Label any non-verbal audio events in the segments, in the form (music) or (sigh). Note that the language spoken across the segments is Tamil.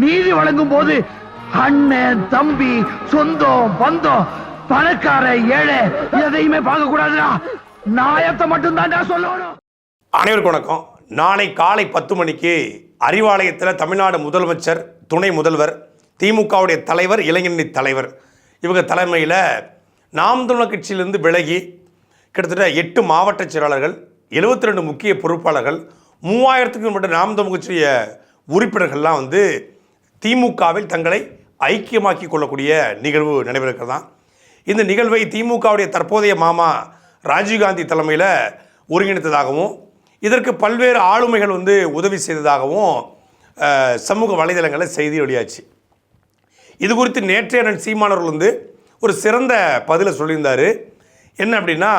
நீதி வழங்கும் போது அண்ணன் தம்பி சொந்தம் பந்தம் பணக்கார ஏழை எதையுமே பார்க்க கூடாதுடா நாயத்தை மட்டும்தான் சொல்லணும். அனைவருக்கும் வணக்கம். நாளை காலை பத்து மணிக்கு அறிவாலயத்தில் தமிழ்நாடு முதலமைச்சர் துணை முதல்வர் திமுகவுடைய தலைவர் இளைஞரணி தலைவர். இவங்க தலைமையில் நாம் தமிழர் கட்சியிலிருந்து விலகி கிட்டத்தட்ட எட்டு மாவட்ட செயலாளர்கள் 72 ரெண்டு முக்கிய பொறுப்பாளர்கள் மூவாயிரத்துக்கும் மேற்பட்ட நாம் தமிழ் கட்சியுடைய உறுப்பினர்கள்லாம் வந்து திமுகவில் தங்களை ஐக்கியமாக்கி கொள்ளக்கூடிய நிகழ்வு நடைபெறுகிறதாம் இந்த நிகழ்வை திமுகவுடைய தற்போதைய மாமா ராஜீவ்காந்தி தலைமையில் ஒருங்கிணைத்ததாகவும் இதற்கு பல்வேறு ஆளுமைகள் வந்து உதவி செய்ததாகவும் சமூக வலைதளங்களில் செய்தி வெளியாச்சு. இது குறித்து நேற்றைய அண்ணன் சீமானவர்கள் வந்து ஒரு சிறந்த பதிலை சொல்லியிருந்தார். என்ன அப்படின்னா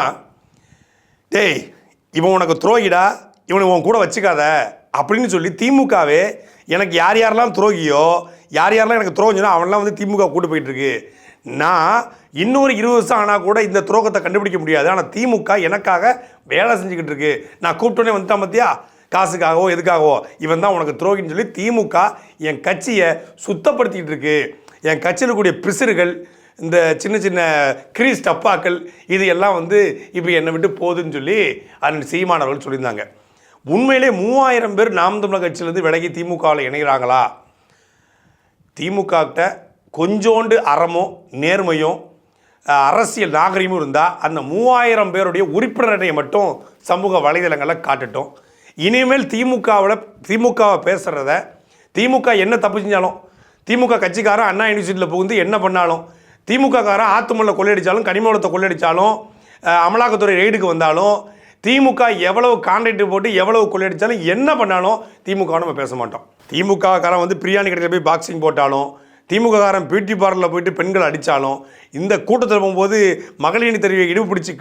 டேய் இவன் உனக்கு துரோகிடா இவனை உன் கூட வச்சுக்காத அப்படின்னு சொல்லி திமுகவே எனக்கு யார் யாரெல்லாம் துரோகியோ யார் யாரெல்லாம் எனக்கு துரோகம் அவன்லாம் வந்து திமுக கூட்டு போயிட்டு இருக்கு நான் இன்னொரு இருபது வருஷம் ஆனால் கூட இந்த துரோகத்தை கண்டுபிடிக்க முடியாது. ஆனால் திமுக எனக்காக வேலை செஞ்சுக்கிட்டு இருக்கு நான் கூப்பிட்டோன்னே வந்துட்டான் பார்த்தியா காசுக்காகவோ எதுக்காகவோ. இவன் தான் உனக்கு துரோகின்னு சொல்லி திமுக என் கட்சியை சுத்தப்படுத்திக்கிட்டு இருக்கு என் கட்சியில் இருக்கக்கூடிய பிசிறுகள் இந்த சின்ன சின்ன கிரீஸ் டப்பாக்கள் இது எல்லாம் வந்து இப்போ என்னை விட்டு போகுதுன்னு சொல்லி அதன் சீமானவர்கள் சொல்லியிருந்தாங்க. உண்மையிலே மூவாயிரம் பேர் நாம் தமிழர் கட்சியிலேருந்து விலகி திமுகவில் இணைகிறாங்களா? திமுககிட்ட கொஞ்சோண்டு அறமும் நேர்மையும் அரசியல் நாகரிகமும் இருந்தால் அந்த மூவாயிரம் பேருடைய உறுப்பினரை மட்டும் சமூக வலைதளங்களில் காட்டட்டும். இனிமேல் திமுகவில் திமுகவை பேசுகிறத திமுக என்ன தப்பு செஞ்சாலும் திமுக கட்சிக்காரன் அண்ணா யூனிவர்சிட்டியில் புகுந்து என்ன பண்ணாலும் திமுககாரன் ஆத்துமல்ல கொள்ளையடிச்சாலும் கனிமவளத்தை கொள்ளையடித்தாலும் அமலாக்கத்துறை ரெய்டுக்கு வந்தாலும் திமுக எவ்வளவு கான்ட்ராக்ட் போட்டு எவ்வளவு கொள்ளையடித்தாலும் என்ன பண்ணாலும் திமுக நம்ம பேச மாட்டோம். திமுககாரன் வந்து பிரியாணி கடையில் போய் பாக்ஸிங் போட்டாலும் திமுககாரன் பியூட்டி பார்லரில் போயிட்டு பெண்கள் அடித்தாலும் இந்த கூட்டத்தில் போகும்போது மகளிர் தெரிவியை இடுப்பு பிடிச்சி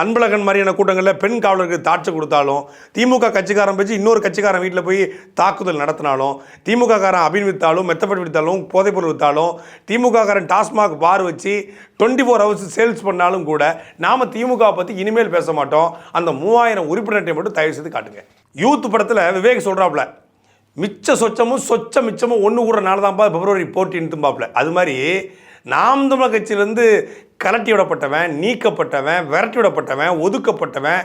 அன்பழகன் மாதிரியான கூட்டங்களில் பெண் காவலருக்கு தாட்சி கொடுத்தாலும் திமுக கட்சிக்காரன் பேச்சு இன்னொரு கட்சிக்காரன் வீட்டில் போய் தாக்குதல் நடத்தினாலும் திமுக காரன் அபின் வித்தாலும் மெத்தப்பட்டு வித்தாலும் போதைப்பொருள் வித்தாலும் திமுக காரன் டாஸ்மாக் பார் வச்சு டுவெண்ட்டி ஃபோர் ஹவர்ஸ் சேல்ஸ் பண்ணாலும் கூட நாம் திமுக பற்றி இனிமேல் பேச மாட்டோம். அந்த மூவாயிரம் உறுப்பினர்கிட்ட மட்டும் தயவு செய்து காட்டுங்க. யூத் படத்தில் விவேக் சொல்கிறாப்புல மிச்ச சொச்சமும் சொச்ச மிச்சமும் ஒன்று கூட நாள் தான்ப்பா பிப்ரவரி போட்டின்னு தும்பாப்புல. அது மாதிரி நாம் தமிழர் கட்சியிலேருந்து கலட்டி விடப்பட்டவன் நீக்கப்பட்டவன் விரட்டி விடப்பட்டவன் ஒதுக்கப்பட்டவன்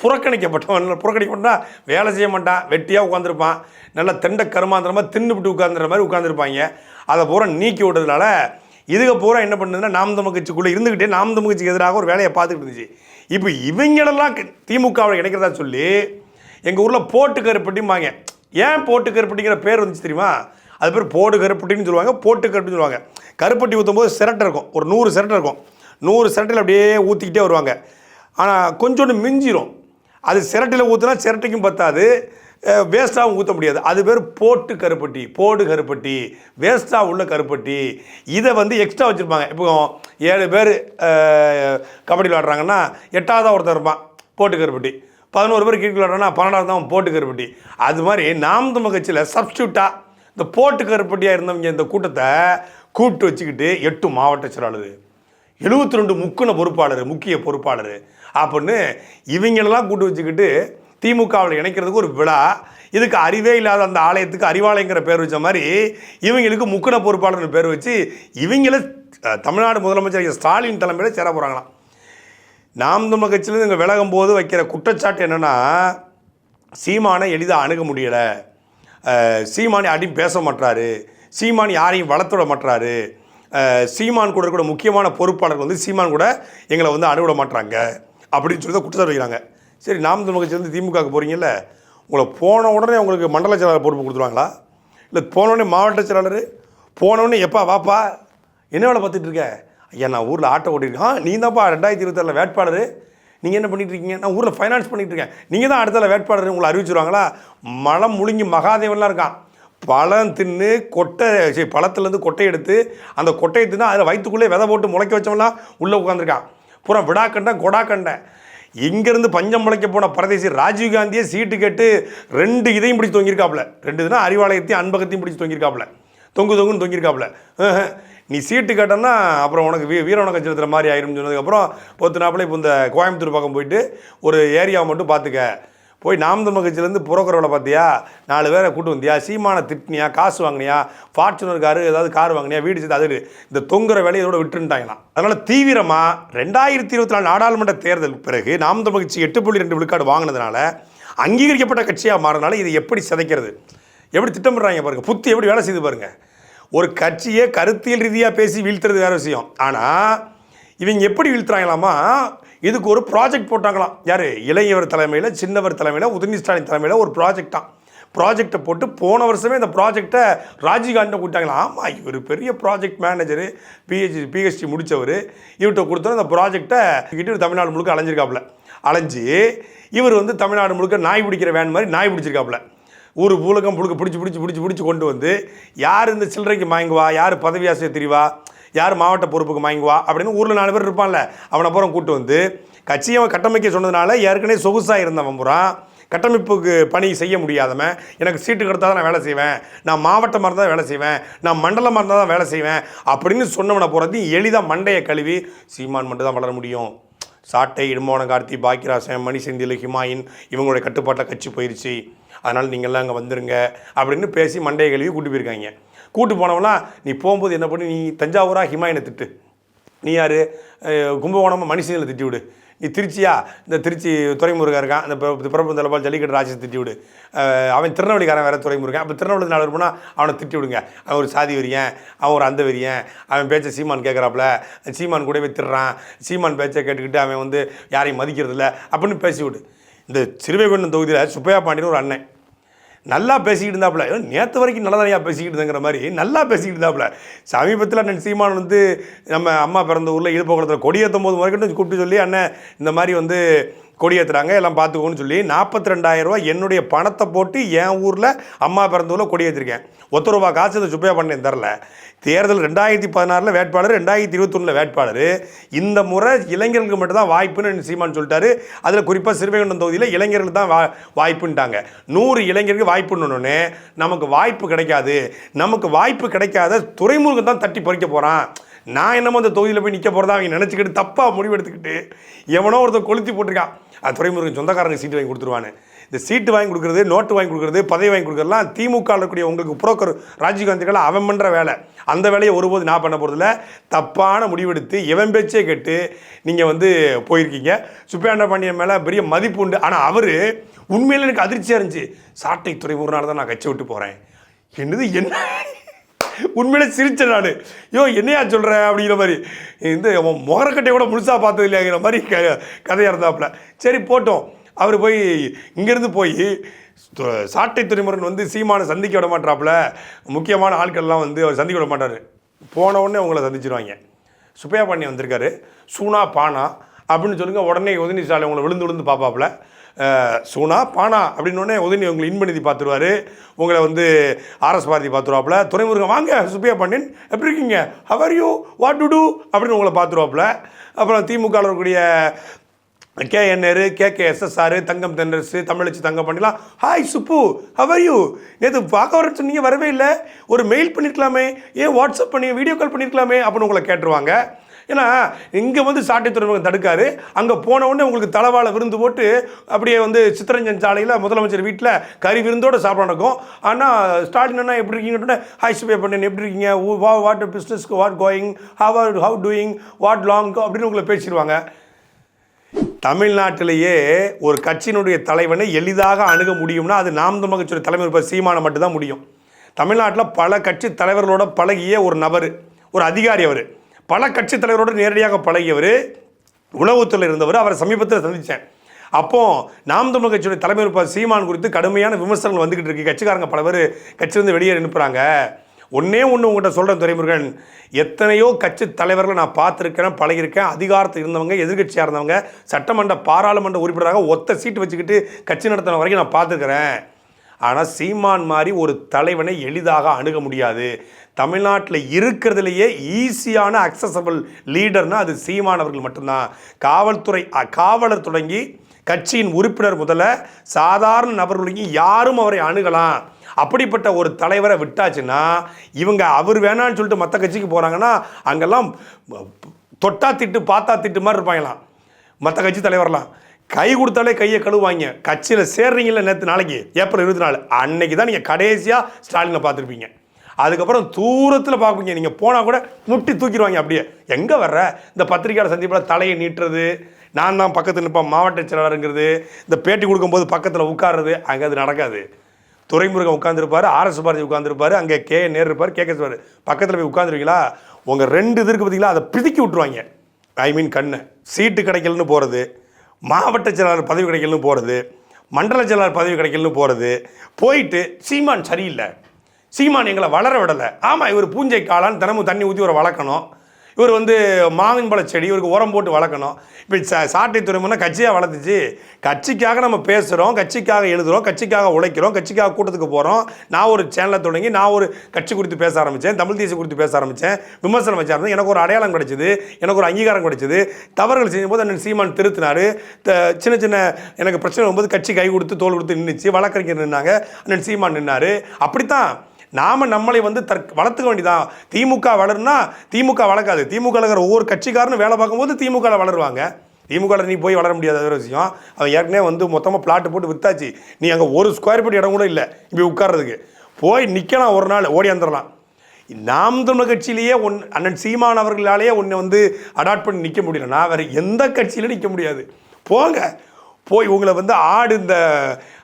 புறக்கணிக்கப்பட்டவன். புறக்கணிக்கப்பட்டா வேலை செய்ய மாட்டான் வெட்டியாக உட்காந்துருப்பான் நல்லா தெண்டை கருமாந்திரமாக தின்னுபிட்டு உட்காந்துற மாதிரி உட்காந்துருப்பாங்க அதை பூரா நீக்கி விடுறதுனால இதுக்கு பூரா என்ன பண்ணுதுன்னா நாம் தமிழ் கட்சிக்குள்ளே இருந்துக்கிட்டே நாம் தமிழ் கட்சிக்கு எதிராக ஒரு வேலையை பார்த்துக்கிட்டு இருந்துச்சு. இப்போ இவங்களெல்லாம் திமுகவில் இணைக்கிறதா சொல்லி எங்கள் ஊரில் போட்டு கருப்பட்டிம்பாங்க. ஏன் போட்டு கருப்பட்டிங்கிற பேர் வந்துச்சு தெரியுமா? அது பேர் போடு கருப்பட்டின்னு சொல்லுவாங்க போட்டு கருப்பட்டின்னு சொல்லுவாங்க. கருப்பட்டி ஊற்றும் போது சிரட்டை இருக்கும். ஒரு நூறு சிரட்டை இருக்கும். நூறு சிரட்டையில் அப்படியே ஊற்றிக்கிட்டே வருவாங்க. ஆனால் கொஞ்சோண்டு மிஞ்சிரும். அது சிரட்டையில் ஊற்றினா சிரட்டைக்கும் பத்தாது. வேஸ்ட்டாகவும் ஊற்ற முடியாது. அது பேர் போட்டு கருப்பட்டி போடு கருப்பட்டி வேஸ்ட்டாக உள்ள கருப்பட்டி. இதை வந்து எக்ஸ்ட்ரா வச்சுருப்பாங்க. இப்போ ஏழு பேர் கபடி விளாட்றாங்கன்னா எட்டாவதாக ஒருத்தன் இருப்பான் போட்டு கருப்பட்டி. பதினோரு பேர் கிரிக்கெட் விளாட்றான்னா பன்னெண்டாவது தான் போட்டு கருப்பட்டி. அது மாதிரி நாம் தமிழ் கட்சியில் சப்ஸ்டியூட்டாக இந்த போட்டு கருப்பட்டியாக இருந்தவங்க இந்த கூட்டத்தை கூப்பிட்டு வச்சுக்கிட்டு எட்டு மாவட்ட செயலாளர் எழுபத்தி ரெண்டு முக்கின பொறுப்பாளர் முக்கிய பொறுப்பாளர் அப்படின்னு இவங்களெல்லாம் கூட்டு வச்சுக்கிட்டு திமுகவில் இணைக்கிறதுக்கு ஒரு விழா. இதுக்கு அறிவே இல்லாத அந்த ஆலயத்துக்கு அறிவாலயங்கிற பேர் வச்ச மாதிரி இவங்களுக்கு முக்கின பொறுப்பாளர்னு பேர் வச்சு இவங்கள தமிழ்நாடு முதலமைச்சர் ஸ்டாலின் தலைமையில் சேர போகிறாங்களாம் நாம் தமிழ் கட்சியிலேருந்து இங்கே விலகும் போது வைக்கிற குற்றச்சாட்டு என்னென்னா சீமானை எளிதாக அணுக முடியலை. சீமானை அடி பேச மாட்டாரு சீமான் யாரையும் வளர்த்து விட சீமான் கூட கூட முக்கியமான பொறுப்பாளர்கள் வந்து சீமான் கூட எங்களை வந்து அணுவிட மாட்டுறாங்க அப்படின்னு சொல்லி தான் குற்றச்சாட்டு வைக்கிறாங்க. சரி நாம் தமிழ் கட்சியிலேருந்து திமுகவுக்கு போகிறீங்கல்ல உங்களை போன உடனே உங்களுக்கு மண்டல செயலாளர் பொறுப்பு கொடுத்துருவாங்களா? இல்லை போனோடனே மாவட்ட செயலாளர் போனோடனே எப்பா வாப்பா என்ன வேலை பார்த்துட்டு இருக்க? ஐயா நான் ஊரில் ஆட்டோ ஓட்டிருக்கேன் ஆ நீ தான்ப்பா ரெண்டாயிரத்தி இருபத்தாறில் வேட்பாளர். நீங்கள் என்ன பண்ணிட்டு இருக்கீங்க? நான் ஊரில் ஃபைனான்ஸ் பண்ணிகிட்டு இருக்கேன். நீங்கள் தான் அடுத்தால வேட்பாளர் உங்களை அறிவிச்சிருவாங்களா? மலம் முழுங்கி மகாதேவன்லாம் இருக்கான். பழம் தின்னு கொட்டை சரி பழத்துலேருந்து கொட்டை எடுத்து அந்த கொட்டையை தின்னு அதில் வயிற்றுக்குள்ளே விதை போட்டு முளைக்க வச்சவன்லாம் உள்ளே உட்காந்துருக்கான் பூரா விடா கண்டேன் கொடா கண்டேன் இங்கேருந்து பஞ்சம் முளைக்க போன பரதேசி ராஜீவ் காந்தியே சீட்டு கேட்டு ரெண்டு இதையும் பிடிச்சி தொங்கியிருக்காப்புல. ரெண்டு இதுனா அறிவாலயத்தையும் அன்பகத்தையும் பிடிச்சி தொங்கியிருக்காப்புல. தொங்கு தொங்குன்னு தொங்கியிருக்காப்புல. நீ சீட்டு கேட்டோன்னா அப்புறம் உனக்கு வீ வீரவன கட்சியத்தில் மாதிரி ஆயிரும் சொன்னதுக்கப்புறம் பொத்து நாப்பில் இப்போ இந்த கோயம்புத்தூர் பக்கம் போயிட்டு ஒரு ஏரியாவை மட்டும் பார்த்துக்க. போய் நாம் தமிழ் கட்சியிலேருந்து பார்த்தியா? நாலு பேரை கூட்டு வந்தியா? சீமான திட்டினியா? காசு வாங்கினியா? ஃபார்ச்சுனர் காரு ஏதாவது கார் வாங்கினியா? வீடு சேர்த்து அது இந்த தொங்குற வேலையை இதோட அதனால் தீவிரமாக ரெண்டாயிரத்தி இருபத்தி நாலு நாடாளுமன்ற தேர்தலுக்கு பிறகு நாம் தமிழ் கட்சி எட்டு புள்ளி ரெண்டு விழுக்காடு வாங்கினதுனால அங்கீகரிக்கப்பட்ட கட்சியாக மாறினால இதை எப்படி சிதைக்கிறது? எப்படி திட்டமிடுறாங்க பாருங்க. புத்தி எப்படி வேலை செய்து பாருங்க. ஒரு கட்சியை கருத்தியல் ரீதியாக பேசி வீழ்த்துறது வேற விஷயம். ஆனால் இவங்க எப்படி வீழ்த்துறாங்களாமா இதுக்கு ஒரு ப்ராஜெக்ட் போட்டாங்களாம். யார்? இளையவர் தலைமையில் சின்னவர் தலைமையில் உதயநிதி ஸ்டாலின் தலைமையில் ஒரு ப்ராஜெக்டாம் ப்ராஜெக்டை போட்டு போன வருஷமே இந்த ப்ராஜெக்டை ராஜீவ்காந்தை கூட்டாங்களா ஆமாம் இவர் பெரிய ப்ராஜெக்ட் மேனேஜரு பிஹெச்டி பிஹெச்டி முடித்தவர் இவர்கிட்ட கொடுத்தோம் இந்த ப்ராஜெக்டை கிட்ட தமிழ்நாடு முழுக்க அலைஞ்சிருக்காப்புல. அலைஞ்சு இவர் வந்து தமிழ்நாடு முழுக்க நாய் பிடிக்கிற வேன் மாதிரி நாய் பிடிச்சிருக்காப்புல. ஊர் பூலகம் புழுக்க பிடிச்சி பிடிச்சி பிடிச்சி பிடிச்சி கொண்டு வந்து யார் இந்த சில்லறைக்கு வாங்குவா யார் பதவி ஆசையை தெரிவா யார் மாவட்ட பொறுப்புக்கு வாங்குவா அப்படின்னு ஊரில் நாலு பேர் இருப்பான்ல. அவனை அப்புறம் கூட்டு வந்து கட்சியை அவன் கட்டமைக்க சொன்னதுனால ஏற்கனவே சொகுசாக இருந்தவன் பூரா. கட்டமைப்புக்கு பணி செய்ய முடியாதவன். எனக்கு சீட்டு கிடைத்தா தான் நான் வேலை செய்வேன். நான் மாவட்டமாக இருந்தால் வேலை செய்வேன். நான் மண்டலமாக இருந்தால் தான் வேலை செய்வேன். அப்படின்னு சொன்னவனை போகிறது எளிதாக மண்டையை கழுவி சீமான் மட்டும் தான் வளர முடியும். சாட்டை இடும்போன கார்த்தி பாக்கியராசன் மணிசெந்தில் ஹிமாயின் இவங்களுடைய கட்டுப்பாட்டில் கட்சி போயிடுச்சு அதனால் நீங்கள்லாம் அங்கே வந்துருங்க அப்படின்னு பேசி மண்டையை கழுவி கூட்டி போயிருக்காங்க. கூட்டு போனவனா நீ போகும்போது என்ன பண்ணி நீ தஞ்சாவூரா ஹிமாயினை திட்டு. நீ யார்? கும்பகோணமாக மனுஷனில் திட்டி விடு. நீ திருச்சியா? இந்த திருச்சி துறைமுருகா இருக்கான். அந்த பிற- பிறப்பு தலைப்பால் ஜல்லிக்கட்டு ராஜ்யத்தை திட்டி விடு. அவன் திருநெல்வேலிக்காரன் வேறு துறைமுருகன். அப்போ திருநெல்வேலி நாலு போனால் அவனை திட்டி விடுங்க. அவன் ஒரு சாதி வெறியன். அவன் ஒரு அந்த வெறியன் அவன் பேச்சை சீமான் கேட்குறாப்புல சீமான் கூடவே திட்டுறான். சீமான் பேச்சை கேட்டுக்கிட்டு அவன் வந்து யாரையும் மதிக்கிறதில்ல. அப்படின்னு பேசி விடு இந்த சிறுவைகுண்டம் தொகுதியில் சுப்பையா பாண்டியன் ஒரு அண்ணன். நல்லா பேசிக்கிட்டு இருந்தாப்புல நேற்று வரைக்கும் நல்லதானையா பேசிக்கிட்டு இருந்தங்கிற மாதிரி நல்லா பேசிக்கிட்டு இருந்தாப்புல சமீபத்தில் அண்ணன் சீமான் வந்து நம்ம அம்மா பிறந்த ஊரில் இழுப்பகுளத்தில் கொடியேற்றும் போது வரைக்கும் கூப்பிட்டு சொல்லி அண்ணன் இந்த மாதிரி வந்து கொடியேற்றுறாங்க எல்லாம் பார்த்துக்கோன்னு சொல்லி நாற்பத்தி ரெண்டாயிரம் என்னுடைய பணத்தை போட்டு என் ஊரில் அம்மா பிறந்த ஊரில் கொடியேற்றிருக்கேன் ஒத்த ரூபா காசு இந்த சுப்பையா பண்ணேன் தரல. தேர்தல் ரெண்டாயிரத்தி பதினாறில் வேட்பாளர் ரெண்டாயிரத்தி இருபத்தொன்னில் வேட்பாளர். இந்த முறை இளைஞர்களுக்கு மட்டும்தான் வாய்ப்புன்னு சீமான் சொல்லிட்டாரு. அதில் குறிப்பாக சிறுவைகுண்டம் தொகுதியில் இளைஞர்களுக்கு தான் வா வாய்ப்புன்ட்டாங்க. நூறு இளைஞருக்கு வாய்ப்புன்னு நமக்கு வாய்ப்பு கிடைக்காது. நமக்கு வாய்ப்பு கிடைக்காத துறைமுருகன் தான் தட்டி பறிக்க போகிறான் நான் என்னமோ அந்த தொகுதியில் போய் நிற்க போகிறதா அவங்க நினச்சிக்கிட்டு தப்பாக முடிவெடுத்துக்கிட்டு எவனோ ஒருத்தர் கொளுத்தி போட்டிருக்கான். அது துறைமுருகன் சொந்தக்காரங்க சீட்டு வாங்கி கொடுத்துருவானு இந்த சீட்டு வாங்கி கொடுக்குறது நோட்டு வாங்கி கொடுக்குறது பதவி வாங்கி கொடுக்குறதுலாம் திமுக இருக்கக்கூடிய உங்களுக்கு புரோக்கர் ராஜீவ்காந்திக்கெல்லாம் அவன் பண்ணுற வேலை. அந்த வேலையை ஒருபோது நான் பண்ண போகிறதில்ல தப்பான முடிவெடுத்து எவன் பேச்சே கேட்டு நீங்கள் வந்து போயிருக்கீங்க. சுப்பியாண்ட பாண்டியன் மேலே பெரிய மதிப்பு உண்டு. ஆனால் அவர் உண்மையில் எனக்கு அதிர்ச்சியாக இருந்துச்சு. சாட்டை துறைமுகனால தான் நான் கட்சி விட்டு போகிறேன் என்னது என்ன? உண்மையிலே சிரிச்சேன் நான். யோ என்னையா சொல்கிற அப்படிங்கிற மாதிரி. இந்த அவன் முகரக்கட்டையை கூட முழுசாக பார்த்தது இல்லைங்கிற மாதிரி க கதையாக இருந்தாப்புல. சரி போட்டோம். அவர் போய் இங்கேருந்து போய் சாட்டை துறைமுருகன் வந்து சீமானை சந்திக்க விட மாட்டாப்புல. முக்கியமான ஆட்கள்லாம் வந்து அவர் சந்திக்க விட மாட்டார். போன உடனே அவங்கள சந்திச்சிருவாங்க. சுப்பையா பாண்டி வந்திருக்காரு. சூனா பானா அப்படின்னு சொல்லுங்க உடனே உதயநிதி ஸ்டாலின் உங்களை விழுந்து விழுந்து பார்ப்பாப்புல. சூனா பானா அப்படின்னு உடனே உதயநிதி உங்களை இன்பநிதி பார்த்துருவாரு. உங்களை வந்து ஆர்எஸ் பாரதி பார்த்துருவாப்புல. துறைமுருகன் வாங்க சுப்பையா பாண்டியன் எப்படி இருக்கீங்க? How are you what to do அப்படின்னு உங்களை பார்த்துருவாப்புல. அப்புறம் திமுக இருக்கக்கூடிய K NR K K SSR Thangam Thennarasu Thamizhachi Thangam பண்ணலாம் ஹாய் சுப்பு ஹவர் யூ நேற்று பார்க்க வரேன்னு சொன்னீங்க வரவே இல்லை. ஒரு மெயில் பண்ணியிருக்கலாமே ஏன் வாட்ஸ்அப் பண்ணி வீடியோ கால் பண்ணியிருக்கலாமே அப்படின்னு உங்களை கேட்டுருவாங்க. ஏன்னா இங்கே வந்து சாட்டை துறைமுகம் தடுக்காரு. அங்கே போன உடனே உங்களுக்கு தலைவாழ விருந்து போட்டு அப்படியே வந்து சித்தரஞ்சன் சாலையில் முதலமைச்சர் வீட்டில் கறி விருந்தோடு சாப்பிட நடக்கும். ஆனால் ஸ்டாலின் அண்ணா எப்படி இருக்கீங்கன்னு ஹாய் சுபே பண்ணேன் எப்படி இருக்கீங்க? வா வாட் பிஸ்னஸ்க்கு what going how are how doing what long அப்படின்னு உங்களை பேசிடுவாங்க தமிழ்நாட்டிலேயே ஒரு கட்சியினுடைய தலைவனை எளிதாக அணுக முடியும்னா அது நாம் தமிழ் கட்சியுடைய தலைவர் இப்போ சீமானை மட்டும்தான் முடியும். தமிழ்நாட்டில் பல கட்சி தலைவர்களோட பழகிய ஒரு நபர் ஒரு அதிகாரி அவர். பல கட்சி தலைவரோட நேரடியாக பழகியவர் உளவுத்துறையில் இருந்தவர் அவரை சமீபத்தில் சந்தித்தேன் அப்போ நாம் தமிழ் கட்சியுடைய தலைமை இருப்பார் சீமான் குறித்து கடுமையான விமர்சனங்கள் வந்துகிட்டு இருக்கு. கட்சிக்காரங்க பல பேர் கட்சியிலிருந்து வெளியே அனுப்புகிறாங்க ஒன்றே ஒன்று உங்கள்கிட்ட சொல்கிறேன் துரைமுருகன். எத்தனையோ கட்சி தலைவர்களை நான் பார்த்துருக்கேன் பழகியிருக்கேன் அதிகாரத்தில் இருந்தவங்க எதிர்க்கட்சியாக இருந்தவங்க சட்டமன்ற பாராளுமன்ற உறுப்பினராக ஒத்த சீட்டு வச்சுக்கிட்டு கட்சி நடத்தின வரைக்கும் நான் பார்த்துருக்குறேன். ஆனால் சீமான் மாதிரி ஒரு தலைவனை எளிதாக அணுக முடியாது. தமிழ்நாட்டில் இருக்கிறதுலையே ஈஸியான அக்சசபிள் லீடர்னால் அது சீமான் அவர்கள் மட்டும்தான். காவல்துறை காவலர் தொடங்கி கட்சியின் உறுப்பினர் முதல்ல சாதாரண நபர்களுக்கு யாரும் அவரை அணுகலாம். அப்படிப்பட்ட ஒரு தலைவரை விட்டாச்சுன்னா இவங்க அவர் வேணான்னு சொல்லிட்டு மற்ற கட்சிக்கு போகிறாங்கன்னா அங்கெல்லாம் தொட்டா திட்டு பார்த்தா திட்டு மாதிரி இருப்பாங்களாம் மற்ற கட்சி தலைவர்லாம். கை கொடுத்தாலே கையை கழுவாங்க கட்சியில் சேர்றீங்கள நேற்று நாளைக்கு ஏப்ரல் இருபத்தி நாலு. அன்னைக்கு தான் நீங்கள் கடைசியாக ஸ்டாலினை பார்த்துருப்பீங்க. அதுக்கப்புறம் தூரத்தில் பார்ப்பீங்க. நீங்கள் போனால் கூட முட்டி தூக்கிடுவாங்க அப்படியே. எங்கே வர்ற? இந்த பத்திரிக்கையாளர் சந்திப்பில் தலையை நீட்டுறது நான் தான் பக்கத்தில் நிற்பேன் மாவட்ட செயலாளருங்கிறது இந்த பேட்டி கொடுக்கும்போது பக்கத்தில் உட்கார்றது அங்கே அது நடக்காது. துறைமுருகன் உட்காந்துருப்பார் ஆர்எஸ் பாரதி உட்காந்துருப்பாரு அங்கே கே நேர் இருப்பார் கே கேசுவார் பக்கத்தில் போய் உட்காந்துருவீங்களா உங்கள் ரெண்டு இது பார்த்தீங்களா? அதை பிதுக்கி விட்ருவாங்க ஐ மீன் கண்ணு. சீட்டு கிடைக்கலன்னு போகிறது மாவட்ட செயலாளர் பதவி கிடைக்கலன்னு போகிறது மண்டல செயலாளர் பதவி கிடைக்கலன்னு போகிறது போயிட்டு சீமான் சரியில்லை. சீமான் எங்களை வளர விடலை. ஆமாம் இவர் பூஞ்சை காளான் தினமும் தண்ணி ஊற்றி ஒரு வளர்க்கணும். இவர் வந்து மாவின் செடி இவருக்கு உரம் போட்டு வளர்க்கணும். இப்போ சா சாட்டை துறைமுன்னா கட்சியாக வளர்த்துச்சு. கட்சிக்காக நம்ம பேசுகிறோம் கட்சிக்காக எழுதுகிறோம் கட்சிக்காக உழைக்கிறோம் கட்சிக்காக கூட்டத்துக்கு போகிறோம் நான் ஒரு சேனலை தொடங்கி நான் ஒரு கட்சி குறித்து பேச ஆரம்பித்தேன் தமிழ் தேசிய குறித்து பேச ஆரம்பித்தேன் விமர்சனம் வச்சா எனக்கு ஒரு அடையாளம் கிடைச்சிது எனக்கு ஒரு அங்கீகாரம் கிடைச்சிது. தவறுகள் செய்யும்போது அண்ணன் சீமான் திருத்தினார். சின்ன சின்ன எனக்கு பிரச்சனை வரும்போது கட்சி கை கொடுத்து தோல் கொடுத்து நின்றுச்சு வழக்கறிஞர் நின்னாங்க அண்ணன் சீமான் நின்னார். அப்படித்தான் நாம் நம்மளை வந்து தற் வளர்த்துக்க வேண்டியதான் திமுக வளருனா திமுக வளர்க்காது. திமுக இருக்கிற ஒவ்வொரு கட்சிக்காரனும் வேலை பார்க்கும்போது திமுக வளருவாங்க. திமுக நீ போய் வளர முடியாத ஒரு விஷயம். அவன் ஏற்கனவே வந்து மொத்தமாக பிளாட்டு போட்டு வித்தாச்சு. நீ அங்கே ஒரு ஸ்கொயர் ஃபீட் இடம் கூட இல்லை. இப்படி உட்கார்றதுக்கு. போய் நிற்கலாம் ஒரு நாள் ஓடி வந்துடலாம் நாம் தமிழ் கட்சியிலேயே ஒன் அண்ணன் சீமான் அவர்களாலேயே ஒன்று வந்து அடாப்ட் பண்ணி நிற்க முடியலன்னா வேறு எந்த கட்சியிலும் நிற்க முடியாது. போங்க. போய் உங்களை வந்து ஆடு இந்த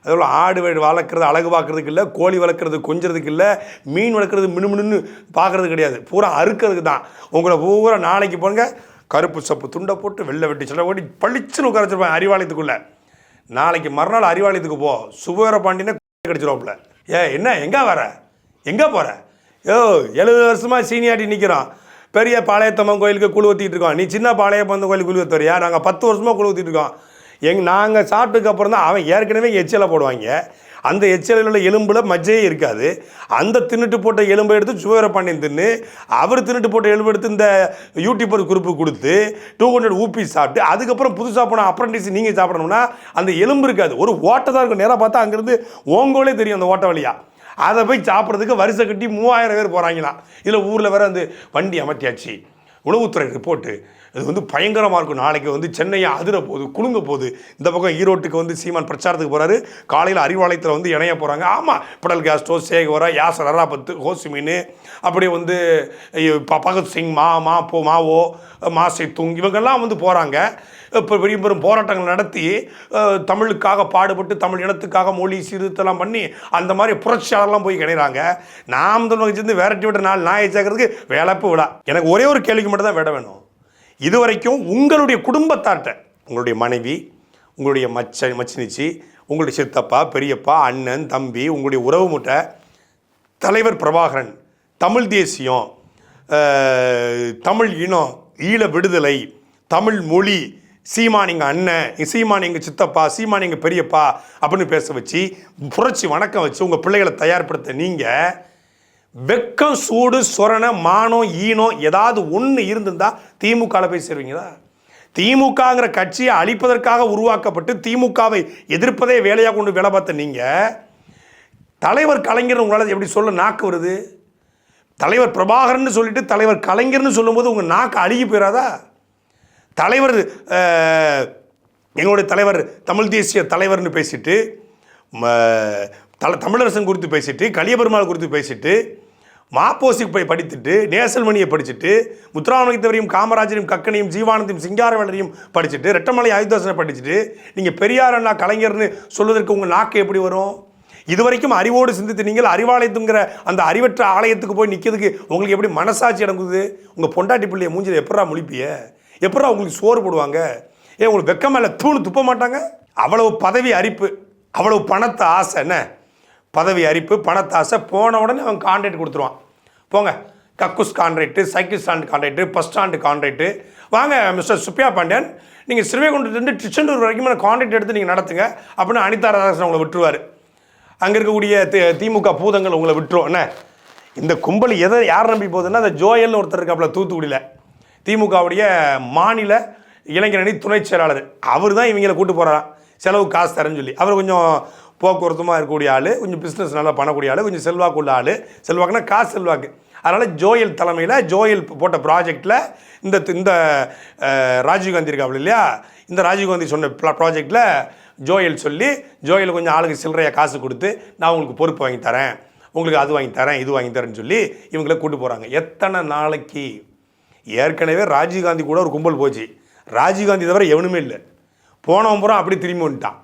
அதோட ஆடு வளர்க்குறது அழகு பார்க்குறதுக்கு இல்லை கோழி வளர்க்குறது கொஞ்சறதுக்கு இல்லை மீன் வளர்க்குறது மினுமினுன்னு பார்க்குறது கிடையாது. பூரா அறுக்கிறதுக்கு தான். உங்களை பூரா நாளைக்கு போங்க கருப்பு சப்பு துண்டை போட்டு வெள்ளை வெட்டி சொல்ல ஓட்டி பளிச்சுன்னு உட்கார வச்சிருப்பேன் அறிவாலயத்துக்குள்ளே. நாளைக்கு மறுநாள் அறிவாலயத்துக்கு போ. சுபவீர பாண்டியனை (laughs) கிடச்சிருவோம்ல ஏ என்ன எங்கே வர? எங்கே போகிற ஏ எழுபது வருஷமாக சீனியாட்டி நிற்கிறோம் பெரிய பாளையத்தம்மன் கோயிலுக்கு குழு ஊற்றிட்டு இருக்கோம். நீ சின்ன பாளையப்பந்த கோயிலுக்கு குழு ஊற்றுறியா நாங்கள் பத்து வருஷமாக குழு ஊற்றிட்டு இருக்கோம். எங் நாங்கள் சாப்பிட்டதுக்கப்புறம் தான் அவன் ஏற்கனவே எச்சலை போடுவாங்க. அந்த எச்சலில் உள்ள எலும்பில் மஜ்ஜையே இருக்காது. அந்த தின்னுட்டு போட்ட எலும்பை எடுத்து சுவரப்பாண்டியன் தின்னு அவர் தின்னுட்டு போட்ட எலும்பு எடுத்து இந்த யூடியூபர் குரூப்பு கொடுத்து டூ ஹண்ட்ரட் ஊப்பி சாப்பிட்டு அதுக்கப்புறம் புதுசாக போன அப்ரண்டிஸ் நீங்கள் சாப்பிடணும்னா அந்த எலும்பு இருக்காது. ஒரு ஓட்டை தான் இருக்கும். நேராக பார்த்தா அங்கேருந்து ஓங்கோலே தெரியும் அந்த ஓட்ட வழியாக அதை போய் சாப்பிட்றதுக்கு வருஷம் கட்டி மூவாயிரம் பேர் போகிறாங்களாம் இதில் ஊரில் வேற வந்து வண்டி அமர்த்தியாச்சு. உணவுத்துறை ரிப்போர்ட்டு அது வந்து பயங்கரமாக இருக்கும். நாளைக்கு வந்து சென்னையை அதிர போகுது குலுங்க போகுது. இந்த பக்கம் ஈரோட்டுக்கு வந்து சீமான் பிரச்சாரத்துக்கு போகிறாரு காலையில் அறிவாலயத்தில் வந்து இணைய போகிறாங்க ஆமாம் படல் கேஸ்டோ சேகவரா யாசர் அராபத்து ஹோசிமின் அப்படியே வந்து பகத் ப- பகத்சிங் மா மா போ மாவோ மாசை துங் இவங்கெல்லாம் வந்து போகிறாங்க இப்போ பெரிய பெரும் போராட்டங்கள் நடத்தி தமிழுக்காக பாடுபட்டு தமிழ் இனத்துக்காக மொழி சீர்திருத்தம்லாம் பண்ணி அந்த மாதிரி புரட்சியாளர்லாம் போய் கிடைறாங்க நாம் தமிழ் வச்சிருந்து வேரட்டி விட்ட நாள் நாயை சேர்க்கறதுக்கு வேலைப்பு விடா எனக்கு ஒரே ஒரு கேள்விக்கு மட்டும் தான் விட வேணும். இதுவரைக்கும் உங்களுடைய குடும்பத்தாட்ட உங்களுடைய மனைவி உங்களுடைய மச்ச மச்சினிச்சி உங்களுடைய சித்தப்பா பெரியப்பா அண்ணன் தம்பி உங்களுடைய உறவு முட்டை தலைவர் பிரபாகரன் தமிழ் தேசியம் தமிழ் இனம் ஈழ விடுதலை தமிழ் மொழி சீமான் எங்கள் அண்ணன் சீமான் எங்கள் சித்தப்பா சீமானிங்க எங்கள் பெரியப்பா அப்படின்னு பேச வச்சு புரட்சி வணக்கம் வச்சு உங்கள் பிள்ளைகளை தயார்படுத்த நீங்கள் வெக்கம் சூடு சொரண மானம் ஈனம் ஏதாவது ஒன்று இருந்திருந்தால் திமுகவில் போய் சேருவீங்களா? திமுகங்கிற கட்சியை அழிப்பதற்காக உருவாக்கப்பட்டு திமுகவை எதிர்ப்பதே வேலையாக கொண்டு வேலை பார்த்த நீங்கள் தலைவர் கலைஞர் உங்களால் எப்படி சொல்ல நாக்கு வருது? தலைவர் பிரபாகரன் சொல்லிட்டு தலைவர் கலைஞர்னு சொல்லும்போது உங்கள் நாக்கு அழுகி போயிடாதா தலைவர் எங்களுடைய தலைவர் தமிழ் தேசிய தலைவர்னு பேசிட்டு ம, தல தமிழரசன் குறித்து பேசிட்டு கலியபெருமாள் குறித்து பேசிட்டு மாப்போசி போய் படித்துட்டு நேசல்மணியை படிச்சுட்டு முத்துராமலிங்கத்தவரையும் காமராஜரையும் கக்கனையும் ஜீவானந்தையும் சிங்காரவேலரையும் படிச்சுட்டு ரெட்டமலை ஆயுதாசனை படிச்சுட்டு நீங்கள் பெரியார் அண்ணா கலைஞர்னு சொல்வதற்கு உங்கள் நாக்கு எப்படி வரும்? இதுவரைக்கும் அறிவோடு சிந்தித்து நீங்கள் அறிவாலயத்துங்கிற அந்த அறிவற்ற ஆலயத்துக்கு போய் நிற்கிறதுக்கு உங்களுக்கு எப்படி மனசாட்சி அடங்குது? உங்கள் பொண்டாட்டி பிள்ளைய மூஞ்சில் எப்படா முழிப்பிய? எப்படா உங்களுக்கு சோறு போடுவாங்க? ஏன் உங்களுக்கு வெக்கம் மேலே தூணு துப்ப மாட்டாங்க? அவ்வளவு பதவி அரிப்பு அவ்வளவு பணத்தை ஆசை என்ன? பதவி அரிப்பு பணத்தாசை போன உடனே அவன் கான்ட்ராக்ட் கொடுத்துருவான். போங்க. கக்குஸ் contract cycle stand contract bus stand contract வாங்க மிஸ்டர் சுப்பியா பாண்டியன். நீங்கள் சிறுவைகுண்டத்துலேருந்து திருச்செந்தூர் வரைக்கும் கான்ட்ராக்ட் எடுத்து நீங்கள் நடத்துங்க. அப்படின்னு அனிதா ராதாகிருஷ்ணன் உங்களை விட்டுருவார். அங்கே இருக்கக்கூடிய தி- திமுக பூதங்கள் உங்களை விட்டுரும். என்ன? இந்த கும்பல் எதை யார் நம்பி போகுதுன்னா அந்த ஜோயல்னு ஒருத்தர் இருக்காப்புல தூத்துக்குடியில். திமுகவுடைய மாநில இளைஞரணி துணைச் செயலாளர். அவர் தான் இவங்களை கூட்டு போகிறாராம் செலவு காசு தரேன்னு சொல்லி. அவர் கொஞ்சம் போக்குவரத்துமாக இருக்கக்கூடிய ஆள் கொஞ்சம் பிஸ்னஸ் நல்லா பண்ணக்கூடிய ஆள் கொஞ்சம் செல்வாக்கு உள்ள ஆள். செல்வாக்குன்னா காசு செல்வாக்கு. அதனால் ஜோயல் தலைமையில் ஜோயல் போட்ட ப்ராஜெக்டில் இந்த இந்த ராஜீவ்காந்தி இருக்காப்புல இல்லையா? இந்த ராஜீவ்காந்தி சொன்ன ப்ராஜெக்டில் ஜோயல் சொல்லி ஜோயல் கொஞ்சம் ஆளுக்கு சில்லறையாக காசு கொடுத்து நான் உங்களுக்கு பொறுப்பு வாங்கி தரேன். உங்களுக்கு அது வாங்கி தரேன் இது வாங்கி தரேன்னு சொல்லி இவங்கள கூட்டு போகிறாங்க எத்தனை நாளைக்கு? ஏற்கனவே ராஜீவ்காந்தி கூட ஒரு கும்பல் போச்சு. ராஜீவ்காந்தி தவிர எவனுமே இல்லை. போனவன் புறம் அப்படி திரும்பி வந்துட்டான்.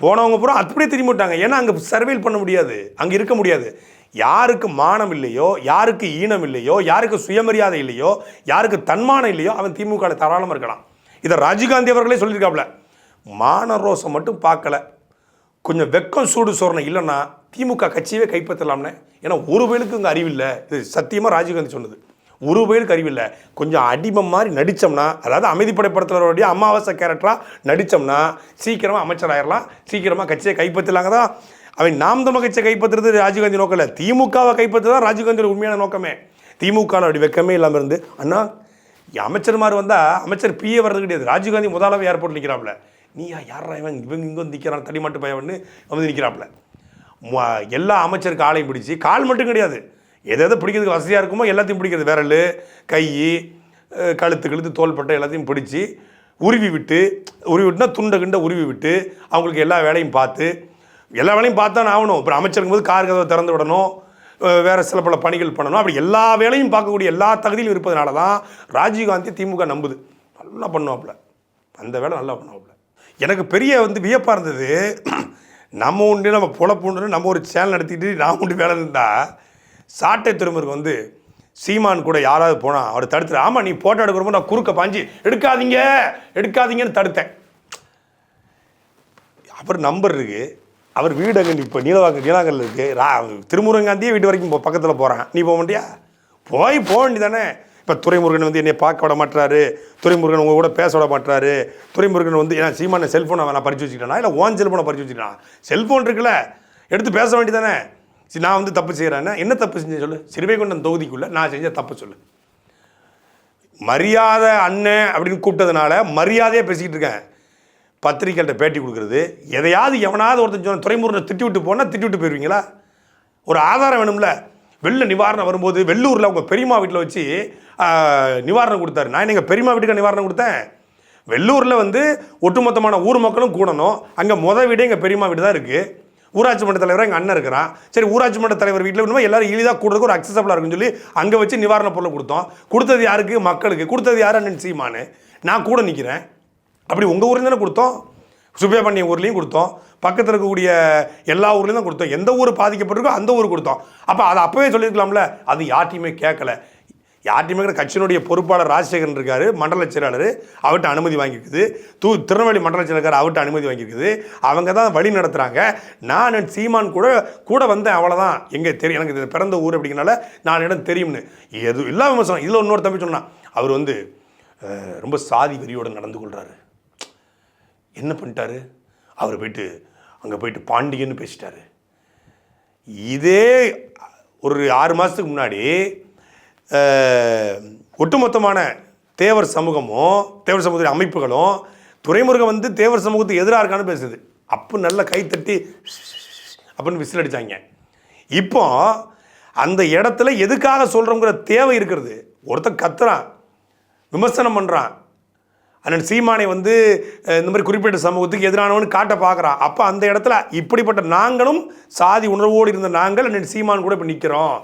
போனவங்க பூரா அப்படியே திரும்பி விட்டாங்க. ஏன்னா அங்கே சர்வைல் பண்ண முடியாது. அங்கே இருக்க முடியாது. யாருக்கு மானம் இல்லையோ யாருக்கு ஈனம் இல்லையோ யாருக்கு சுயமரியாதை இல்லையோ யாருக்கு தன்மானம் இல்லையோ அவன் திமுக தாராளமாக இருக்கலாம். இதை ராஜீவ்காந்தி அவர்களே சொல்லியிருக்காப்புல. மான ரோசம் மட்டும் பார்க்கல. கொஞ்சம் வெக்கம் சூடு சோரணை இல்லைன்னா திமுக கட்சியவே கைப்பற்றலாம்னே. ஏன்னா ஒரு வயலுக்கு இங்கே அறிவில்லை இது சத்தியமாக ராஜீவ்காந்தி சொன்னது. ஒரு வயலுக்கு அறிவில்லை கொஞ்சம் அடிமை மாதிரி நடித்தோம்னா அதாவது அமைதிப்படை படத்தினருடைய அமாவாசை கேரக்டராக நடித்தோம்னா சீக்கிரமாக அமைச்சராயிடலாம் சீக்கிரமாக கட்சியை கைப்பற்றலாங்க தான். அவன் நாம் தமிழ் கட்சியை கைப்பற்றுறது ராஜீவ்காந்தி நோக்கம் இல்லை திமுகவை கைப்பற்றுறது தான் ராஜீவ்காந்தியோட உண்மையான நோக்கமே. திமுக அப்படி வெக்கமே இல்லாமல் இருந்து அண்ணா அமைச்சர்மார் வந்தால் அமைச்சர் பிஏ வர்றது கிடையாது. ராஜீவ்காந்தி முதலாவே ஏர்போர்ட் நிற்கிறாப்புல நீயா யாரா இவன்? இவங்க இங்கே வந்து நிற்கிறான் தடிமாட்டு பையன் வந்து நிற்கிறாப்புல எல்லா அமைச்சருக்கு ஆளையும் பிடிச்சி கால் மட்டும் கிடையாது. எது எதை பிடிக்கிறதுக்கு வசதியாக இருக்குமோ எல்லாத்தையும் பிடிக்கிறது. விரல் கை கழுத்து கழுத்து தோள்பட்டை எல்லாத்தையும் பிடிச்சி உருவி விட்டு உருவி விட்டுனா துண்டை கிண்டை உருவி விட்டு அவங்களுக்கு எல்லா வேலையும் பார்த்து எல்லா வேலையும் பார்த்தானே ஆகணும். அப்புறம் அமைச்சருக்கும் போது கார் கதவை திறந்து விடணும். வேறு சில பல பணிகள் பண்ணணும். அப்படி எல்லா வேலையும் பார்க்கக்கூடிய எல்லா தகுதியிலும் இருப்பதனால தான் ராஜீவ்காந்தி திமுக நம்புது. நல்லா பண்ணுவாப்புல. அந்த வேலை நல்லா பண்ணுவாப்புல. எனக்கு பெரிய வந்து வியப்பாக இருந்தது நம்ம உண்டு நம்ம பொழப்பு உண்டு நம்ம ஒரு சேனல் நடத்திட்டு நான் உண்டு வேலை இருந்தால் சாட்டை திரும்பருக்கு வந்து சீமான் கூட யாராவது போனால் அவர் தடுத்துரு. ஆமாம் நீ போட்டோ எடுக்கிறப்போ நான் குறுக்க பாஞ்சு எடுக்காதீங்க எடுக்காதீங்கன்னு தடுத்தேன். அவர் நம்பர் இருக்குது அவர் வீடு அங்கே இப்போ நீலவாங்க நீலாங்கல் இருக்குது ரா திருமுருகாந்தியே வீட்டு வரைக்கும் இப்போ பக்கத்தில் போகிறான் நீ போக மாட்டியா? போய் போக வேண்டியதானே. இப்போ துரைமுருகன் வந்து என்னை பார்க்க விட மாட்டாரு துறைமுருகன் உங்கள் கூட பேச விட மாட்டாரு துரைமுருகன் வந்து ஏன்னா சீமான செல்ஃபோனை நான் பறிச்சு வச்சுக்கிட்டேனா? இல்லை ஓன் செல்ஃபோனை பறிச்சு வச்சுக்கிட்டான்? செல்ஃபோன் இருக்குல்ல. எடுத்து பேச வேண்டியதானே. சரி நான் வந்து தப்பு செய்கிறேன்னா என்ன தப்பு செஞ்சு சொல்லு? சிறுவைகுண்டம் தொகுதிக்குள்ளே நான் செஞ்ச தப்பு சொல்லு. மரியாதை அண்ணன் அப்படின்னு கூப்பிட்டதுனால மரியாதையாக பேசிக்கிட்டு இருக்கேன். பத்திரிக்கைகிட்ட பேட்டி கொடுக்குறது. எதையாவது எவனாவது ஒருத்தன் சொன்ன துறைமுருகனை திட்டி விட்டு போனால் திட்டி விட்டு போயிருவீங்களா? ஒரு ஆதாரம் வேணும்ல. வெள்ள நிவாரணம் வரும்போது வெள்ளூரில் உங்கள் பெரியம்மா வீட்டில் வச்சு நிவாரணம் கொடுத்தாரு. நான் எங்கள் பெரியம்மா வீட்டுக்கு நிவாரணம் கொடுத்தேன்? வெள்ளூரில் வந்து ஒட்டுமொத்தமான ஊர் மக்களும் கூடணும். அங்கே முத வீடே எங்கள் பெரியம்மா வீடு தான் இருக்குது ஊராட்சி மன்ற தலைவராக எங்கள் அண்ணன் இருக்கிறான் சரி ஊராட்சி மன்ற தலைவர் வீட்டில் இன்னும் எல்லாரும் எளிதாக கூடுறதுக்கு ஒரு அக்சசபிளாக இருக்குன்னு சொல்லி அங்கே வச்சு நிவாரணப் பொருளை கொடுத்தோம். கொடுத்தது யாருக்கு? மக்களுக்கு. கொடுத்தது யார்? அண்ணன் சீமானு. நான் கூட நிற்கிறேன் அப்படி உங்கள் ஊர்லேயும் தானே கொடுத்தோம். சுப்பையா பண்ணிய ஊர்லேயும் கொடுத்தோம். பக்கத்தில் இருக்கக்கூடிய எல்லா ஊர்லேயும் தான் கொடுத்தோம். எந்த ஊர் பாதிக்கப்பட்டிருக்கோ அந்த ஊர் கொடுத்தோம். அப்போ அதை அப்போவே சொல்லியிருக்கலாம்ல. அது யார்ட்டையுமே கேட்கல. யார்ட்டையுமே கிடையாது. கட்சியினுடைய பொறுப்பாளர் ராஜசேகரன் இருக்கார் மண்டல செயலாளர் அவர்கிட்ட அனுமதி வாங்கியிருக்குது. தூ திருநெல்வேலி மண்டல செயலாளர் அவர்கிட்ட அனுமதி வாங்கியிருக்குது. அவங்க தான் வழி நடத்துகிறாங்க நான் என் சீமான் கூட கூட வந்தேன் அவ்வளோதான் எங்கே தெரியும் எனக்கு இது பிறந்த ஊர் அப்படிங்கிறனால நான் இடம் தெரியும்னு. எது இல்லாமல் விமர்சனம். இதில் இன்னொரு தம்பி சொன்னான் அவர் வந்து ரொம்ப சாதி வெறியோடு நடந்து கொள்கிறாரு என்ன பண்ணிட்டாரு? அவர் போயிட்டு அங்கே போயிட்டு பாண்டியன்னு பேசிட்டாரு. இதே ஒரு ஆறு மாதத்துக்கு முன்னாடி ஒட்டுமொத்தமான தேவர் சமூகமும் தேவர் சமூகத்துடைய அமைப்புகளும் துறைமுருகன் வந்து தேவர் சமூகத்துக்கு எதிராக இருக்கான்னு பேசுது. அப்போ நல்ல கைத்தட்டி அப்படின்னு விசில் அடித்தாங்க இப்போ அந்த இடத்துல எதுக்காக சொல்கிறோங்கிற தேவை இருக்கிறது. ஒருத்தன் கத்துறான் விமர்சனம் பண்ணுறான் அண்ணன் சீமானை வந்து இந்த மாதிரி குறிப்பிட்ட சமூகத்துக்கு எதிரானவன் காட்ட பார்க்குறான் அப்போ அந்த இடத்துல இப்படிப்பட்ட நாங்களும் சாதி உணர்வோடு இருந்த நாங்கள் அண்ணன் சீமான் கூட இப்போ நிற்கிறோம்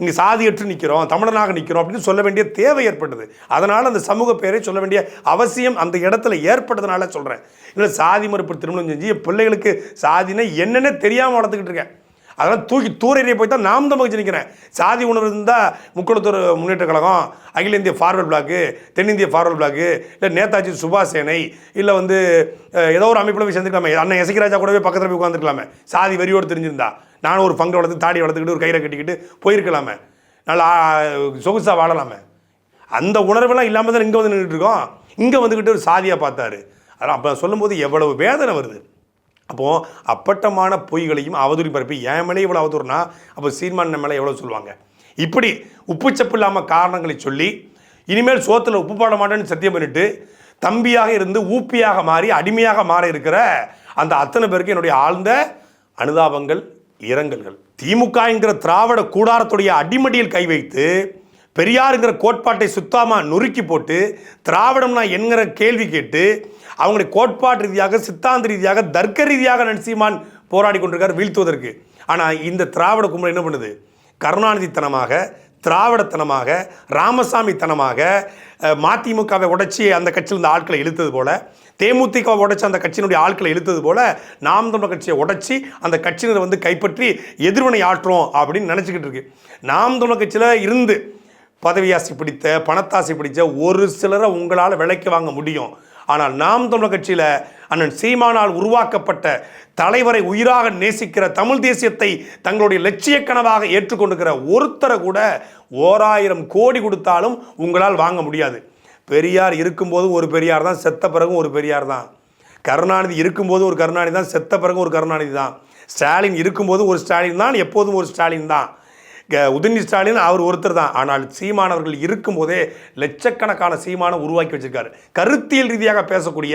இங்கே சாதியற்று நிற்கிறோம் தமிழனாக நிற்கிறோம் அப்படின்னு சொல்ல வேண்டிய தேவை ஏற்பட்டது. அதனால் அந்த சமூக பெயரை சொல்ல வேண்டிய அவசியம் அந்த இடத்துல ஏற்பட்டதுனால சொல்கிறேன் இல்லை சாதி மறுப்பு திருமணம் செஞ்சு பிள்ளைகளுக்கு சாதினா என்னென்ன தெரியாமல் வளர்த்துக்கிட்டு இருக்கேன். அதெல்லாம் தூக்கி தூரறிய போய் தான் நாம் தான் மகிழ்ச்சி நிற்கிறேன் சாதி உணர்வு இருந்தால் முக்குளத்தூர் முன்னேற்ற கழகம் அகில இந்திய ஃபார்வர்ட் பிளாக்கு தென்னிந்திய ஃபார்வர்ட் பிளாக்கு இல்லை நேதாஜி சுபாஷ் சேனை இல்லை வந்து ஏதோ ஒரு அமைப்பில் போய் சேர்ந்துக்கலாமே. அண்ணன் எசகிராஜா கூடவே பக்கத்தில் போய் உட்காந்துருக்கலாமே சாதி வெறியோடு தெரிஞ்சிருந்தா. நானும் ஒரு பங்கு வளர்த்து தாடி வளர்த்துக்கிட்டு ஒரு கயிறை கட்டிக்கிட்டு போயிருக்கலாமே. நல்லா சொகுசாக வாழலாமே. அந்த உணர்வெல்லாம் இல்லாமல் தான் இங்கே வந்து நின்றுட்டு இருக்கோம். இங்கே வந்துக்கிட்டு ஒரு சாதியாக பார்த்தாரு. அதெல்லாம் அப்போ சொல்லும்போது எவ்வளவு வேதனை வருது. அப்போது அப்பட்டமான பொய்களையும் அவதூறி பரப்பி என் மேலே இவ்வளோ அவதூறுனா அப்போ சீர்மான மேலே எவ்வளோ சொல்லுவாங்க? இப்படி உப்புச்சப்பு இல்லாமல் காரணங்களை சொல்லி இனிமேல் சோத்தில் உப்பு போட மாட்டேன்னு சத்தியம் பண்ணிட்டு தம்பியாக இருந்து ஊப்பியாக மாறி அடிமையாக மாற இருக்கிற அந்த அத்தனை பேருக்கு என்னுடைய ஆழ்ந்த அனுதாபங்கள் இரங்கல்கள். திமுக என்கிற திராவிட கூடாரத்துடைய அடிமடியில் கை வைத்து பெரியாருங்கிற கோட்பாட்டை சுத்தமாக நொறுக்கி போட்டு திராவிடம்னா என்கிற கேள்வி கேட்டு அவங்களுடைய கோட்பாட்டு ரீதியாக சித்தாந்த ரீதியாக தர்க்க ரீதியாக நரசிம்மான் போராடி கொண்டிருக்கார் வீழ்த்துவதற்கு. ஆனால் இந்த திராவிட கும்பல் என்ன பண்ணுது? கருணாநிதித்தனமாக திராவிடத்தனமாக ராமசாமித்தனமாக மதிமுகவை உடைச்சி அந்த கட்சியில் இந்த ஆட்களை இழுத்தது போல தேமுதிகவை உடைச்சி அந்த கட்சியினுடைய ஆட்களை இழுத்தது போல நாம் தமிழர் கட்சியை உடைச்சி அந்த கட்சியினரை வந்து கைப்பற்றி எதிர்வினை ஆற்றுறோம் அப்படின்னு நினச்சிக்கிட்டு இருக்கு. நாம் தமிழர் கட்சியில் இருந்து பதவியாசி பிடித்த பணத்தாசை பிடித்த ஒரு சிலரை உங்களால் விலைக்கு வாங்க முடியும். ஆனால் நாம் தமிழர் கட்சியில் அண்ணன் சீமானால் உருவாக்கப்பட்ட தலைவரை உயிராக நேசிக்கிற தமிழ் தேசியத்தை தங்களுடைய லட்சிய கனவாக ஏற்றுக்கொண்டிருக்கிற ஒருத்தரை கூட ஓராயிரம் கோடி கொடுத்தாலும் உங்களால் வாங்க முடியாது. பெரியார் இருக்கும்போதும் ஒரு பெரியார் தான் செத்த பிறகும் ஒரு பெரியார் தான். கருணாநிதி இருக்கும்போது ஒரு கருணாநிதி தான் செத்த பிறகு ஒரு கருணாநிதி தான். ஸ்டாலின் இருக்கும்போது ஒரு ஸ்டாலின் தான் எப்போதும் ஒரு ஸ்டாலின் தான். உதயநிதி ஸ்டாலின் அவர் ஒருத்தர் தான். ஆனால் சீமானவர்கள் இருக்கும்போதே லட்சக்கணக்கான சீமானை உருவாக்கி வச்சிருக்காரு. கருத்தியல் ரீதியாக பேசக்கூடிய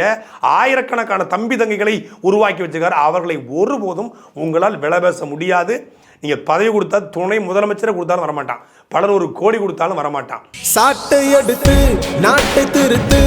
ஆயிரக்கணக்கான தம்பி தங்கைகளை உருவாக்கி வச்சிருக்காரு. அவர்களை ஒருபோதும் உங்களால் விலை பேச முடியாது. நீங்கள் பதவி கொடுத்தா துணை முதலமைச்சரை கொடுத்தாலும் வரமாட்டான். பலர் ஒரு கோடி கொடுத்தாலும் வரமாட்டான். சாட்டை எடுத்து நாட்டை திருத்து.